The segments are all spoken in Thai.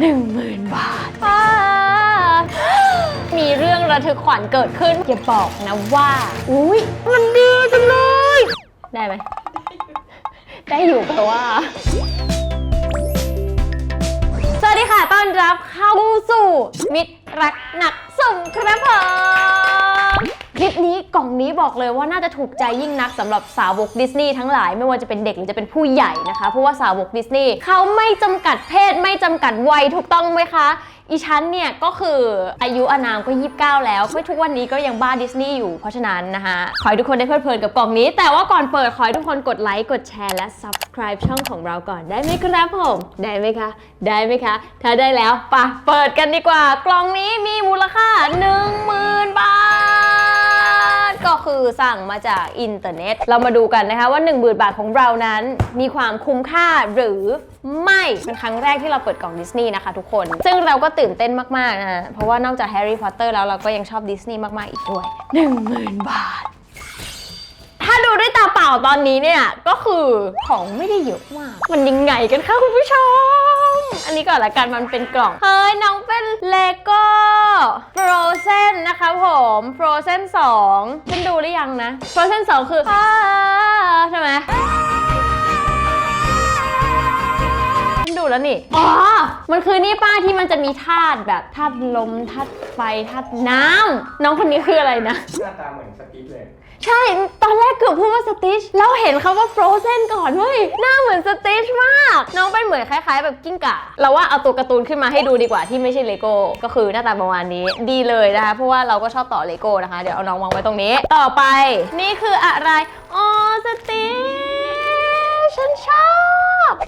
หนึ่งหมื่นบาทอ่ามีเรื่องระทึกขวัญเกิดขึ้น อย่าบอกนะว่า อุ้ยมันดีจังเลย ได้ไหม ได้อยู่แปลว่า สวัสดีค่ะ ต้อนรับเข้าสู่มิตรรักหนักสุ่มครับผม คลิปนี้กล่องนี้บอกเลยว่าน่าจะถูกใจยิ่งนักสำหรับสาวกดิสนีย์ทั้งหลายไม่ว่าจะเป็นเด็กหรือจะเป็นผู้ใหญ่นะคะ เพราะว่าสาวกดิสนีย์เขาไม่จำกัดเพศไม่จำกัดวัยถูกต้องไหมคะอีชั้นเนี่ยก็คืออายุอานามก็ 29 แล้วก็ทุกวันนี้ก็ยังบ้าดิสนีย์อยู่เพราะฉะนั้นนะคะขอให้ทุกคนได้เพลิดเพลินกับกล่องนี้ แต่ว่าก่อนเปิดขอให้ทุกคนกดไลค์กดแชร์และ subscribe ช่องของเราก่อนได้ไหมครับผม ได้ไหมคะ ได้ไหมคะ ถ้าได้แล้วปะเปิดกันดีกว่า กล่องนี้มีมูลค่า 10,000 บาท คือสั่งมาจากอินเทอร์เน็ต เรามาดูกันนะคะว่า 1 0,000 บาทของเรานั้น มีความคุ้มค่าหรือไม่เป็นครั้งแรกที่เราเปิดกล่องดิสนีย์นะคะทุกคน ซึ่งเราก็ตื่นเต้นมาก ๆ นะฮะเพราะว่านอกจากแฮร์รี่พอตเตอร์แล้วเราก็ยังชอบดิสนีย์มาก ๆ อีกด้วย 10,000 บาทาดูด้วยตาเปล่าตอนนี้เนี่ยก็คือของไม่ได้เยอะมาก มันยังไงกันคะคุณผู้ชม อันนี้ก่อนละกันมันเป็นกล่อง เฮ้ยน้องเป็นเลโก้ Frozen นะคะผม Frozen 2ฉันดูหรือยังนะ Frozen 2คืออใช่ไหมฉันดูแล้วนี่ อ๋อ มันคือนี่ป้าที่มันจะมีธาตุแบบธาตุลมธาตุไฟธาตุน้ำน้องคนนี้คืออะไรนะ หน้าตาเหมือนสปีดเลย ใช่ ตอนแรกเกือบพูดว่าสติชแล้วเห็นเขาว่า Frozen ก่อนเว้ย หน้าเหมือนสติชมาก น้องเป็นเหมือนคล้าย ๆ แบบกิ้งก่า เราว่าเอาตัวการ์ตูนขึ้นมาให้ดูดีกว่าที่ไม่ใช่เลโก้ ก็คือหน้าตาประมาณนี้ ดีเลยนะคะ เพราะว่าเราก็ชอบต่อเลโก้นะคะ เดี๋ยวเอาน้องวางไว้ตรงนี้ ต่อไป นี่คืออะไร อ๋อ สติชฉันชอบ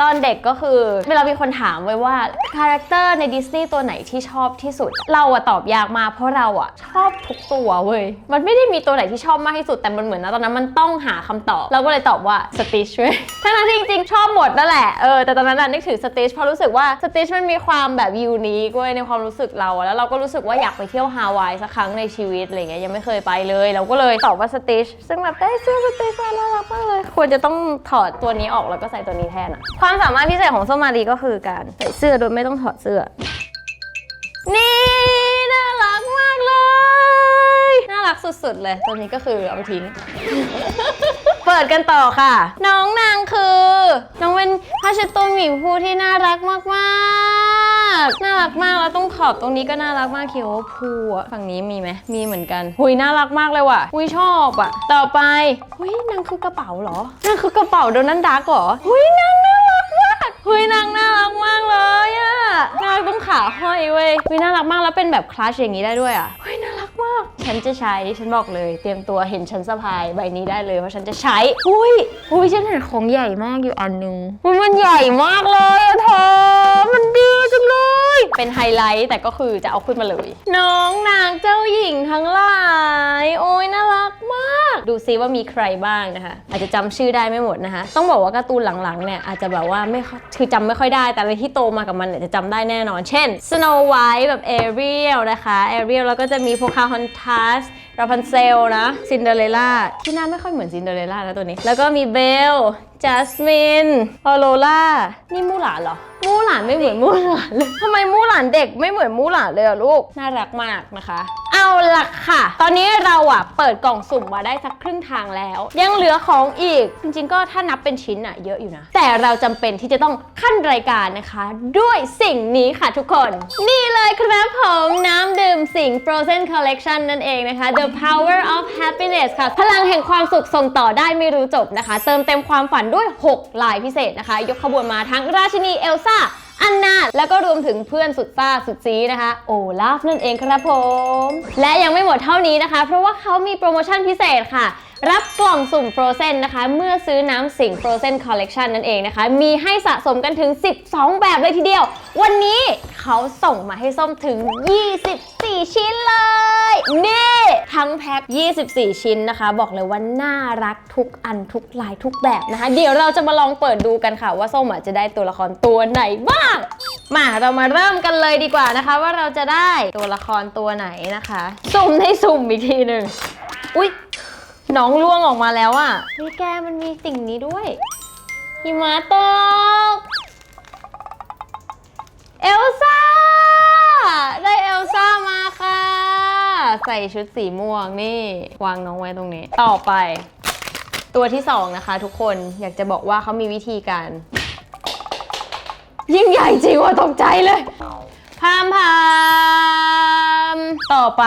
ตอนเด็กก็คือเวลามีคนถามไว้ว่าคาแรคเตอร์ในดิสนีย์ตัวไหนที่ชอบที่สุด เราอะตอบยากมากเพราะเราอะชอบทุกตัวเว้ยมันไม่ได้มีตัวไหนที่ชอบมากที่สุดแต่มันเหมือนนะตอนนั้นมันต้องหาคำตอบ เราก็เลยตอบว่าสติชเว้ยทั้งนั้นจริงๆ ชอบหมดนั่นแหละเออแต่ตอนนั้นนึกถึงสติชเพราะรู้สึกว่าสติชมันมีความแบบยูนิคเว้ยในความรู้สึกเราแล้วเราก็รู้สึกว่าอยากไปเที่ยวฮาวายสักครั้งในชีวิตอะไรเงี้ยยังไม่เคยไปเลย เราก็เลยตอบว่าสติชซึ่งแบบได้เสื้อสติชมาน่ารักมากเลย ควรจะต้องถอดตัวนี้ออกแล้วก็ใส่ตัวนี้แทนอะความสามารถพิเศษของส้มมารีก็คือการใส่เสื้อโดยไม่ต้องถอดเสื้อ นี่ น่ารักมากเลย น่ารักสุดๆเลย ตัวนี้ก็คือเอาไปทิ้ง เปิดกันต่อค่ะ น้องนางคือ น้องเป็นผ้าเช็ดตัวหมีภูที่น่ารักมากๆ น่ารักมากแล้วตรงขอบตรงนี้ก็น่ารักมากเขียวว่าภูอะฝั่งนี้มีไหมมีเหมือนกันหุยน่ารักมากเลยว่ะหุยชอบอะต่อไปหุยนางคือกระเป๋าเหรอ นางคือกระเป๋าโดนันดักเหรอหุยนางน่ารักมาก หุยนางน่ารักมากเลยอะน่ารักตรงขาห้อยเว้ยหุยน่ารักมากแล้วเป็นแบบคลาสอย่างนี้ได้ด้วยอะหุยน่ารักมาก ฉันจะใช้ฉันบอกเลย เตรียมตัวเห็นฉันสะพายใบนี้ได้เลยเพราะฉันจะใช้อุ้ยอุ้ยฉันเห็นของใหญ่มากอยู่อันนึงอุ๊ยมันใหญ่มากเลยอะเธอมันดีจังเลย เป็นไฮไลท์แต่ก็คือจะเอาขึ้นมาเลย น้องนางเจ้าหญิง ดูซิว่ามีใครบ้างนะคะ อาจจะจำชื่อได้ไม่หมดนะคะ ต้องบอกว่าการ์ตูนหลังๆเนี่ยอาจจะแบบว่าไม่คือจำไม่ค่อยได้ แต่อะไรที่โตมากับมันเนี่ยจะจำได้แน่นอน เช่น Snow White แบบ Ariel นะคะ Ariel แล้วก็จะมี Pocahontas ราพันเซลนะซินเดอเรลล่าที่หน้าไม่ค่อยเหมือนซินเดอเรลล่านะตัวนี้ แล้วก็มีเบลจัสมินออโรล่านี่มู่หลานเหรอ มู่หลานไม่เหมือนมู่หลานเลยทำไมมู่หลานเด็กไม่เหมือนมู่หลานเลยอะลูก น่ารักมากนะคะ เอาล่ะค่ะ ตอนนี้เราอะเปิดกล่องสุ่มมาได้สักครึ่งทางแล้ว ยังเหลือของอีก จริงๆ ก็ถ้านับเป็นชิ้นอะเยอะอยู่นะ แต่เราจำเป็นที่จะต้องขั้นรายการนะคะ ด้วยสิ่งนี้ค่ะทุกคน นี่เลยครับผมน้ำดื่มสิง Frozen Collection นั่นเองนะคะ The Power of Happiness ค่ะ พลังแห่งความสุขส่งต่อได้ไม่รู้จบนะคะ เติมเต็มความฝันด้วย 6 ลายพิเศษนะคะ ยกขบวนมาทั้งราชินีเอลซ่า อันนาแล้วก็รวมถึงเพื่อนสุดซ่าสุดซีนะคะ โอลาฟนั่นเองครับผม และยังไม่หมดเท่านี้นะคะ เพราะว่าเขามีโปรโมชั่นพิเศษค่ะรับกล่องสุ่ม Frozen นะคะ เมื่อซื้อน้ำสิง Frozen Collection นั่นเองนะคะ มีให้สะสมกันถึง 12 แบบเลยทีเดียว วันนี้เขาส่งมาให้ส้มถึง 24 ชิ้น ทั้งแพ็ค 24 ชิ้นนะคะ บอกเลยว่าน่ารักทุกอันทุกลายทุกแบบนะคะ เดี๋ยวเราจะมาลองเปิดดูกันค่ะ ว่าส้มอะจะได้ตัวละครตัวไหนบ้าง มาเรามาเริ่มกันเลยดีกว่านะคะ ว่าเราจะได้ตัวละครตัวไหนนะคะ สุ่มในสุ่มอีกทีหนึ่งอุ๊ยน้องล่วงออกมาแล้วอะ่ะนี่แกมันมีสิ่งนี้ด้วยหิมะตก ใส่ชุดสีม่วงนี่วางน้องไว้ตรงนี้ ต่อไป ตัวที่สองนะคะ ทุกคนอยากจะบอกว่าเขามีวิธีการ ยิ่งใหญ่จริงว่าตกใจเลยพามพามต่อไป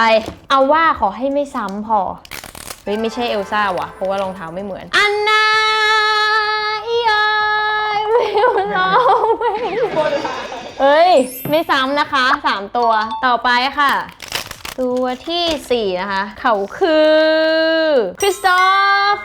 เอาว่าขอให้ไม่ซ้ำพอเฮ้ยไม่ใช่เอลซ่าว่ะ เพราะว่ารองเท้าไม่เหมือน อันนาอียายไม่ร้องเฮ้ย ไม่ซ้ำนะคะ 3 ตัวต่อไปค่ะ ตัวทีสี่ 4 นะคะ เขาคือคริสตอฟ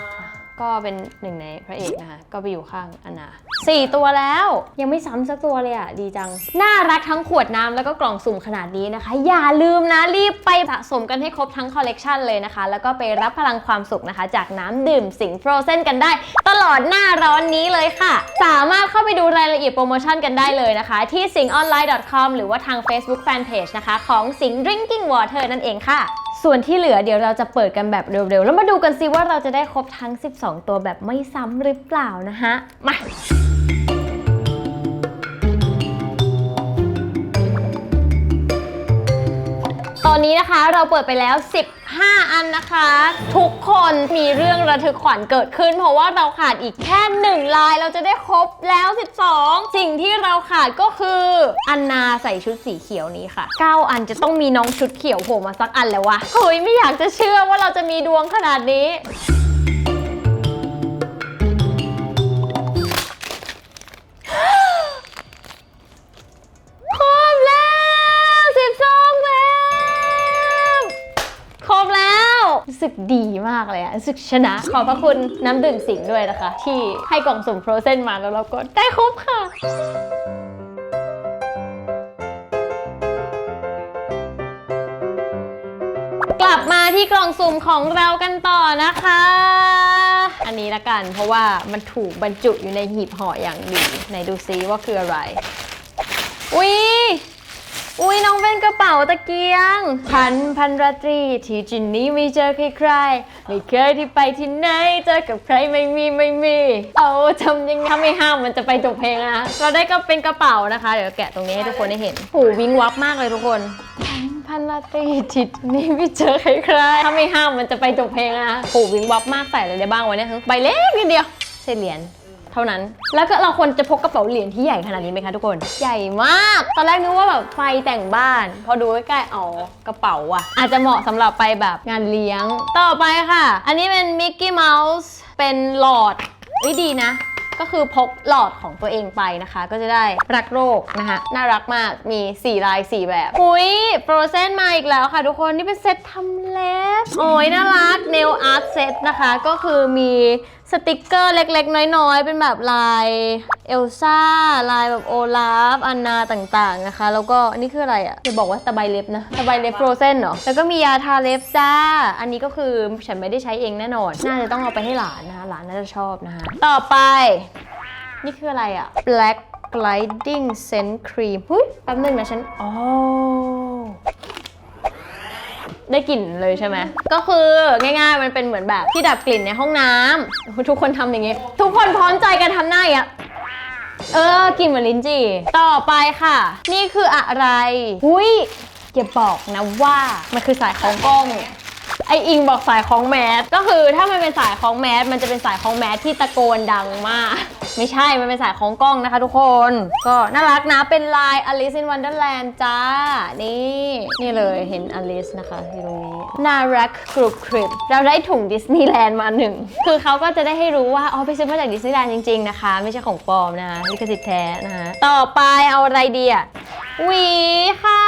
ก็เป็นหนึ่งในพระเอกนะคะ ก็ไปอยู่ข้างอนาสี่ตัวแล้วยังไม่ซ้ำสักตัวเลยอะ ดีจัง น่ารักทั้งขวดน้ำแล้วก็กล่องสุ่มขนาดนี้นะคะ อย่าลืมนะรีบไปสะสมกันให้ครบทั้งคอลเลกชันเลยนะคะ แล้วก็ไปรับพลังความสุขนะคะ จากน้ำดื่มสิงโฟรเซนกันได้ ตลอดหน้าร้อนนี้เลยค่ะ สามารถเข้าไปดูรายละเอียดโปรโมชั่นกันได้เลยนะคะ ที่ singonline.com หรือว่าทาง Facebook Fanpage นะคะ ของสิง Drinking Water นั่นเองค่ะ ส่วนที่เหลือเดี๋ยวเราจะเปิดกันแบบเร็วๆ แล้วมาดูกันซิว่าเราจะได้ครบทั้ง 12 ตัวแบบไม่ซ้ำหรือเปล่านะฮะ มา นี้นะคะเราเปิดไปแล้ว 15 อันนะคะ ทุกคนมีเรื่องระทึกขวัญเกิดขึ้น เพราะว่าเราขาดอีกแค่หนึ่งลายเราจะได้ครบแล้ว 12 สิ่งที่เราขาดก็คืออันนาใส่ชุดสีเขียวนี้ค่ะ 9 อันจะต้องมีน้องชุดเขียวโผล่มาสักอันแล้ววะเฮ้ยไม่อยากจะเชื่อว่าเราจะมีดวงขนาดนี้ สึกดีมากเลยอะรู้สึกชนะ ขอบพระคุณน้ำดื่มสิงห์ด้วยนะคะ ที่ให้กล่องสุ่มโฟรเซนมาแล้วเราก็ได้ครบค่ะกลับมาที่กล่องสุ่มของเรากันต่อนะคะ อันนี้ละกันเพราะว่ามันถูกบรรจุอยู่ในหีบห่ออย่างดี ไหนดูซิว่าคืออะไร อุ๊ย อุ้ยน้องเป็นกระเป๋าตะเกียง พันพันราตรี ที่จินนี่ไม่เจอใครๆไม่เคยที่ไปที่ไหนเจอกับใครไม่มีไม่มีเอาทำยังไงถ้าไม่ห้ามมันจะไปจบเพลงนะเราได้ก็เป็นกระเป๋านะคะ เดี๋ยวแกะตรงนี้ให้ทุกคนได้เห็นหูวิงวับมากเลยทุกคนพันพันราตรีที่จินนี่ไม่เจอใครๆถ้าไม่ห้ามมันจะไปจบเพลงนะหูวิงวับมากใส่อะไรได้บ้างวะเนี่ยใบเล็กนิดเดียวเศษเหรียญ เท่านั้น แล้วก็เราควรจะพกกระเป๋าเหรียญที่ใหญ่ขนาดนี้ไหมคะทุกคน ใหญ่มาก ตอนแรกนึกว่าแบบไฟแต่งบ้าน พอดูใกล้ๆอ๋อกระเป๋าอะอาจจะเหมาะสำหรับไปแบบงานเลี้ยง ต่อไปค่ะ อันนี้เป็นมิกกี้เมาส์เป็นหลอดวิดีนะก็คือพกหลอดของตัวเองไปนะคะ ก็จะได้รักโรคนะคะน่ารักมากมี 4 ลาย 4 แบบหุยโปรเซนมาอีกแล้วค่ะทุกคน นี่เป็นเซตทำเล็บ โอ้ยน่ารัก nail art set นะคะ ก็คือมี สติกเกอร์เล็กๆ น้อยๆ เป็นแบบลายเอลซ่า ลายแบบโอลาฟ อันนาต่างๆนะคะ แล้วก็อันนี้คืออะไรอะ่ะจะบอกว่าตะไบเล็บนะตะไบเล็บโฟรเซนเหรอ แล้วก็มียาทาเล็บจ้า อันนี้ก็คือฉันไม่ได้ใช้เองแน่นอน น่าจะต้องเอาไปให้หลานนะคะ หลานน่าจะชอบนะคะ ต่อไป นี่คืออะไรอะ Black Gliding Scent Cream หุ้ยแป๊บนึงนะฉัน อ๋อ ได้กลิ่นเลยใช่ไหม ก็คือง่ายๆ มันเป็นเหมือนแบบที่ดับกลิ่นในห้องน้ำทุกคนทำอย่างงี้ ทุกคนพร้อมใจกันทำหน้าอย่างเงี้ยเออกลิ่นเหมือนลิ้นจี่ ต่อไปค่ะ นี่คืออะไร หุ้ยอย่าบอกนะว่า มันคือสายของกล้อง ไออิงบอกสายของแมสก็คือถ้ามันเป็นสายของแมสมันจะเป็นสายของแมสที่ตะโกนดังมาก ไม่ใช่ มันเป็นสายของกล้องนะคะทุกคน ก็น่ารักนะ เป็นลาย Alice in Wonderland จ้า นี่ นี่เลยเห็น Alice นะคะที่ตรงนี้ น่ารักกรุบกริบเราได้ถุงดิสนีย์แลนด์มาหนึ่ง คือเขาก็จะได้ให้รู้ว่า อ๋อไปซื้อมาจากดิสนีย์แลนด์จริงๆนะคะ ไม่ใช่ของปลอมนะคะลิขสิทธิ์แท้นะคะต่อไปเอาอะไรดีอะหวีค่ะ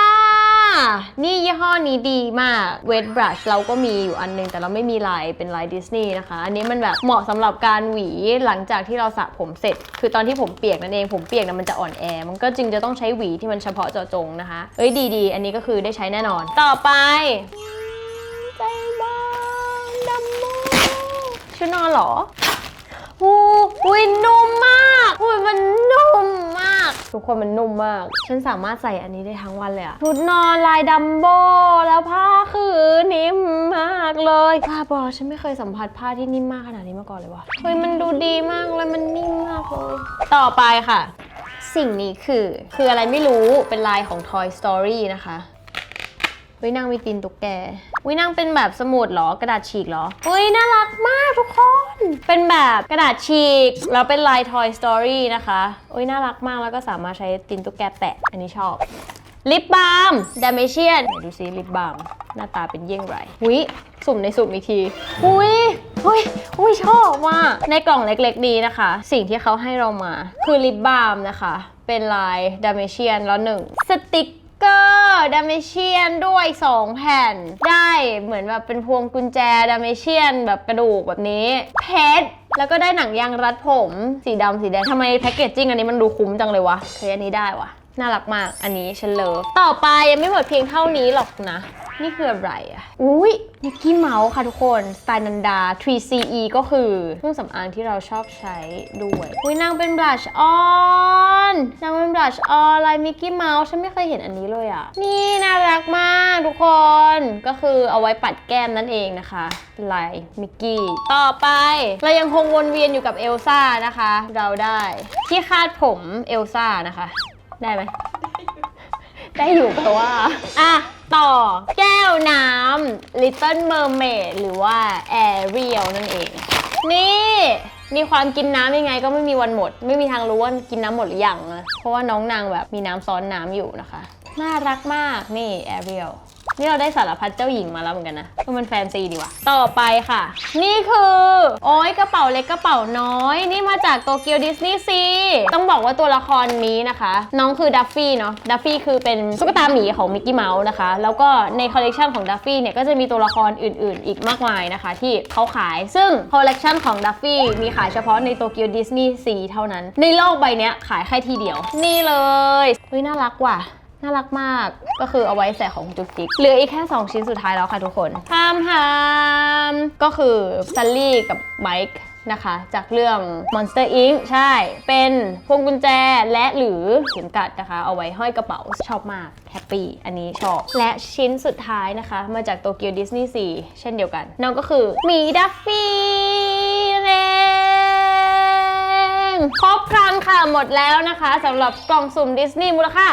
นี่ยี่ห้อนี้ดีมากเวทบรัชเราก็มีอยู่อันนึง แต่เราไม่มีลายเป็นลายดิสนีย์นะคะ อันนี้มันแบบเหมาะสำหรับการหวีหลังจากที่เราสระผมเสร็จ คือตอนที่ผมเปียกนั่นเองผมเปียกนะมันจะอ่อนแอ มันก็จึงจะต้องใช้หวีที่มันเฉพาะเจาะจงนะคะเอ้ยดีๆ อันนี้ก็คือได้ใช้แน่นอน ต่อไปใจบางดัมโมชุดนอนเหรอหูอุ้ยนุ่มมากอุ้ยมัน ทุกคนมันนุ่มมาก ฉันสามารถใส่อันนี้ได้ทั้งวันเลยอะชุดนอนลายดัมโบแล้วผ้าคือนิ่มมากเลยผ้าบอฉันไม่เคยสัมผัสผ้าที่นิ่มมากขนาดนี้มาก่อนเลยว่ะเฮ้ยมันดูดีมากเลยมันนิ่มมากเลยต่อไปค่ะ สิ่งนี้คือ คืออะไรไม่รู้เป็นลายของ Toy Story นะคะเฮ้ยนางมีตีนตุ๊กแก วินางเป็นแบบสมุดเหรอกระดาษฉีกเหรออุ้ยน่ารักมากทุกคน เป็นแบบกระดาษฉีกแล้วเป็นลาย Toy Story นะคะอุ้ยน่ารักมากแล้วก็สามารถใช้ตินตุ๊กแกแปะ อันนี้ชอบลิปบาล์มดามเชียนดูซิลิปบาล์มหน้าตาเป็นเยี่ยงไรหุยสุ่มในสุ่มอีกทีหุยหุยหุยชอบมากในกล่องเล็กๆนี้นะคะ สิ่งที่เขาให้เรามาคือลิปบาล์มนะคะ เป็นลายดามเชียนแล้วหนึ่งสติก เกอร์ดามเชียนด้วย 2 แผ่น ได้เหมือนแบบเป็นพวงกุญแจดามเชียนแบบกระดูกแบบนี้ เพชรแล้วก็ได้หนังยางรัดผม สีดำสีแดงทำไมแพ็กเกจจิ้งอันนี้มันดูคุ้มจังเลยวะเคยอันนี้ได้วะน่ารักมาก อันนี้ฉันเลิฟ ต่อไปยังไม่หมดเพียงเท่านี้หรอกนะ นี่คืออะไรอะ อุ้ยนิกกี้เมาส์ค่ะทุกคน สไตล์นันดา 3CE ก็คือเครื่องสำอางที่เราชอบใช้ด้วย อุ้ยนางเป็นบลัชออนนางเป็นบลัชออนลายมิกกี้เมาส์ฉันไม่เคยเห็นอันนี้เลยอะ นี่น่ารักมากทุกคน ก็คือเอาไว้ปัดแก้มนั่นเองนะคะ เป็นลายมิกกี้ ต่อไป เรายังคงวนเวียนอยู่กับเอลซ่านะคะ เราได้ที่คาดผมเอลซ่านะคะ ได้ไหม ได้อยู่เพราะว่า อะ ต่อแก้วน้ำ Little Mermaid หรือว่า Ariel นั่นเอง นี่มีความกินน้ำยังไงก็ไม่มีวันหมด ไม่มีทางรู้ว่ากินน้ำหมดหรือยังนะเพราะว่าน้องนางแบบมีน้ำซ้อนน้ำอยู่นะคะ น่ารักมากนี่ Ariel นี่เราได้สารพัดเจ้าหญิงมาแล้วเหมือนกันนะก็มันแฟนซีดีว่ะ ต่อไปค่ะ นี่คือ โอ้ยกระเป๋าเล็กกระเป๋าน้อย นี่มาจากโตเกียวดิสนีย์ซีต้องบอกว่าตัวละครนี้นะคะ น้องคือดัฟฟี่เนาะ ดัฟฟี่คือเป็นตุ๊กตาหมีของมิกกี้เมาส์นะคะ แล้วก็ในคอลเลกชันของดัฟฟี่เนี่ยก็จะมีตัวละครอื่น ๆ อีกมากมายนะคะ ที่เขาขาย ซึ่งคอลเลกชันของดัฟฟี่มีขายเฉพาะในโตเกียวดิสนีย์ซีเท่านั้น ในโลกใบนี้ขายแค่ทีเดียว นี่เลยเฮ้ยน่ารักว่ะ น่ารักมากก็คือเอาไว้ใส่ของจุกจิกเหลืออีกแค่ 2 ชิ้นสุดท้ายแล้วค่ะทุกคนฮามฮามก็คือซัลลี่กับไมค์นะคะ จากเรื่อง Monster Inc. ใช่ เป็นพวงกุญแจและหรือเข็มกัดนะคะ เอาไว้ห้อยกระเป๋า ชอบมาก แฮปปี้ อันนี้ชอบ และชิ้นสุดท้ายนะคะ มาจากโตเกียวดิสนีย์ซีเช่นเดียวกันนั่นก็คือหมีดัฟฟี่เองครบครั ค่ะ หมดแล้วนะคะสำหรับกล่องสุ่มดิสนีย์มูลค่า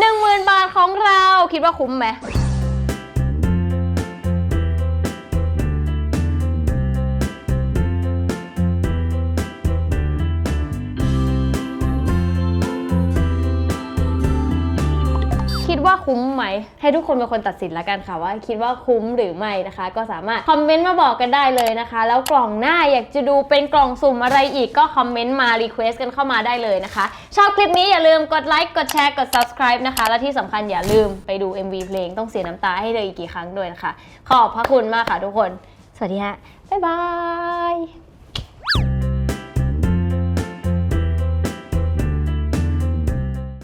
10,000 บาทของเราคิดว่าคุ้มไหม คุ้มไหม ให้ทุกคนเป็นคนตัดสินแล้วกันค่ะว่าคิดว่าคุ้มหรือไม่นะคะ ก็สามารถคอมเมนต์มาบอกกันได้เลยนะคะ แล้วกล่องหน้าอยากจะดูเป็นกล่องสุ่มอะไรอีกก็คอมเมนต์มารีเควสกันเข้ามาได้เลยนะคะ ชอบคลิปนี้อย่าลืมกดไลค์กดแชร์กด subscribe นะคะ และที่สำคัญอย่าลืมไปดู MV เพลงต้องเสียน้ำตาให้เลยอีกกี่ครั้งด้วยนะคะ ขอบพระคุณมากค่ะทุกคน สวัสดีฮะบ๊ายบาย